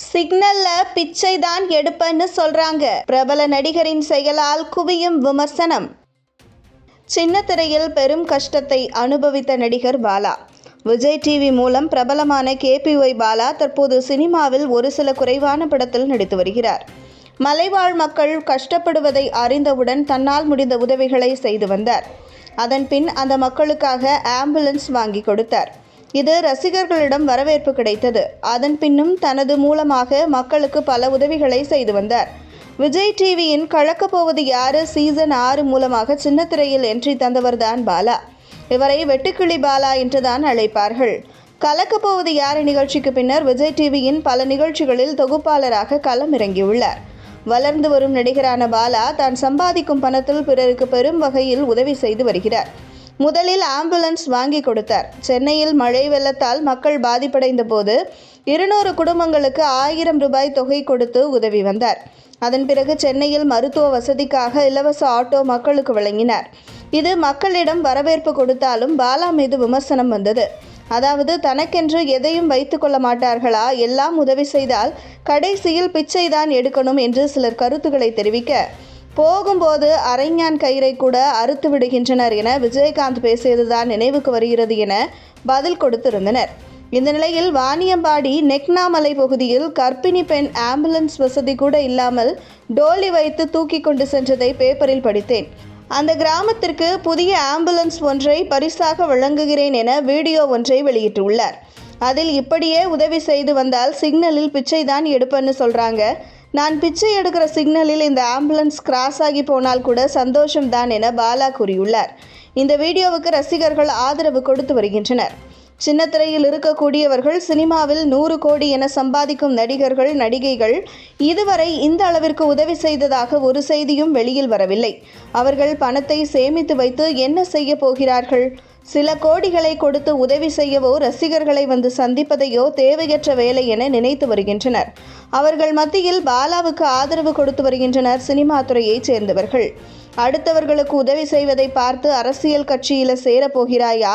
சிக்னல்ல பிச்சை தான் எடுப்பேன்னு சொல்றாங்க. பிரபல நடிகரின் செயலால் குவியும் விமர்சனம். சின்ன திரையில் பெரும் கஷ்டத்தை அனுபவித்த நடிகர் பாலா. விஜய் டிவி மூலம் பிரபலமான கேபிஒய் பாலா தற்போது சினிமாவில் ஒரு சில குறைவான படத்தில் நடித்து வருகிறார். மலைவாழ் மக்கள் கஷ்டப்படுவதை அறிந்தவுடன் தன்னால் முடிந்த உதவிகளை செய்து வந்தார். அதன் பின் அந்த மக்களுக்காக ஆம்புலன்ஸ் வாங்கி கொடுத்தார். இது ரசிகர்களிடம் வரவேற்பு கிடைத்தது. அதன் பின்னும் தனது மூலமாக மக்களுக்கு பல உதவிகளை செய்து வந்தார். விஜய் டிவியின் கலக்கப் போவது யாரு? சீசன் ஆறு மூலமாக சின்னத்திரையில் என்ட்ரி தந்தவர்தான் பாலா. இவரை வெட்டுக்கிளி பாலா என்றுதான் அழைப்பார்கள். கலக்கப் போவது யாரு? நிகழ்ச்சிக்கு பின்னர் விஜய் டிவியின் பல நிகழ்ச்சிகளில் தொகுப்பாளராக களம் இறங்கியுள்ளார் வளர்ந்து வரும் நடிகரான பாலா தான் சம்பாதிக்கும் பணத்தில் பிறருக்கு பெரும் வகையில் உதவி செய்து வருகிறார். முதலில் ஆம்புலன்ஸ் வாங்கி கொடுத்தார். சென்னையில் மழை வெள்ளத்தால் மக்கள் பாதிப்படைந்த போது இருநூறு குடும்பங்களுக்கு ஆயிரம் ரூபாய் தொகை கொடுத்து உதவி வந்தார். அதன் பிறகு சென்னையில் மருத்துவ வசதிக்காக இலவச ஆட்டோ மக்களுக்கு வழங்கினார். இது மக்களிடம் வரவேற்பு கொடுத்தாலும் பாலா மீது விமர்சனம் வந்தது. அதாவது தனக்கென்று எதையும் வைத்துக்கொள்ள மாட்டார்களா? எல்லாம் உதவி செய்தால் கடைசியில் பிச்சைதான் எடுக்கணும் என்று சிலர் கருத்துக்களை தெரிவிக்க போகும்போது அரைஞான் கயிறை கூட அறுத்து விடுகின்றனர் என விஜயகாந்த் பேசியதுதான் நினைவுக்கு வருகிறது என பதில் கொடுத்திருந்தனர். இந்த நிலையில் வாணியம்பாடி நெக்னாமலை பகுதியில் கர்ப்பிணி பெண் ஆம்புலன்ஸ் வசதி கூட இல்லாமல் டோலி வைத்து தூக்கி கொண்டு சென்றதை பேப்பரில் படித்தேன். அந்த கிராமத்திற்கு புதிய ஆம்புலன்ஸ் ஒன்றை பரிசாக வழங்குகிறேன் என வீடியோ ஒன்றை வெளியிட்டுள்ளார். அதில் இப்படியே உதவி செய்து வந்தால் சிக்னலில் பிச்சை தான் எடுப்பேன்னு சொல்கிறாங்க நான் பிச்சை எடுக்கிற சிக்னலில் இந்த ஆம்புலன்ஸ் கிராஸ் ஆகி போனால் கூட சந்தோஷம்தான் என பாலா கூறியுள்ளார். இந்த வீடியோவுக்கு ரசிகர்கள் ஆதரவு கொடுத்து வருகின்றனர். சின்னத்திரையில் இருக்கக்கூடியவர்கள் சினிமாவில் நூறு கோடி என சம்பாதிக்கும் நடிகர்கள் நடிகைகள் இதுவரை இந்த அளவிற்கு உதவி செய்ததாக ஒரு செய்தியும் வெளியில் வரவில்லை. அவர்கள் பணத்தை சேமித்து வைத்து என்ன செய்ய போகிறார்கள்? சில கோடிகளை கொடுத்து உதவி செய்யவோ ரசிகர்களை வந்து சந்திப்பதையோ தேவையற்ற வேலை என நினைத்து வருகின்றனர். அவர்கள் மத்தியில் பாலாவுக்கு ஆதரவு கொடுத்து வருகின்றனர் சினிமா துறையைச் சேர்ந்தவர்கள். அடுத்தவர்களுக்கு உதவி செய்வதை பார்த்து அரசியல் கட்சியில் சேரப்போகிறாயா?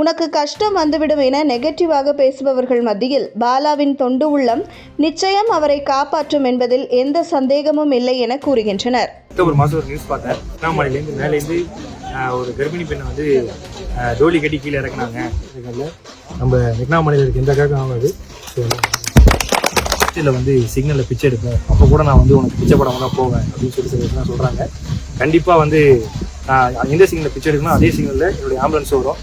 உனக்கு கஷ்டம் வந்துவிடும் என நெகட்டிவாக பேசுபவர்கள் மத்தியில் பாலாவின் தொண்டு உள்ளம் நிச்சயம் அவரை காப்பாற்றும் என்பதில் எந்த சந்தேகமும் இல்லை என கூறுகின்றனர். மாதம் ஒரு நியூஸ் பார்த்தேன். மேலேருந்து ஒரு கர்ப்பிணி பெண்ணை வந்து டோலி கட்டி கீழே இறக்குனாங்க. நம்ம நெக்னாமலையில் இருக்க எந்த காக்கும் ஆகாது. ஸோ இதில் வந்து சிக்னலில் பிச்சை எடுப்பேன். அப்போ கூட நான் வந்து உனக்கு பிச்சை படம் தான் போவேன் அப்படின்னு சொல்லி சில சொல்கிறாங்க கண்டிப்பாக வந்து நான் எந்த சிக்னலில் பிச்சை எடுக்கணும் அதே சிக்னலில் என்னுடைய ஆம்புலன்ஸ் வரும்.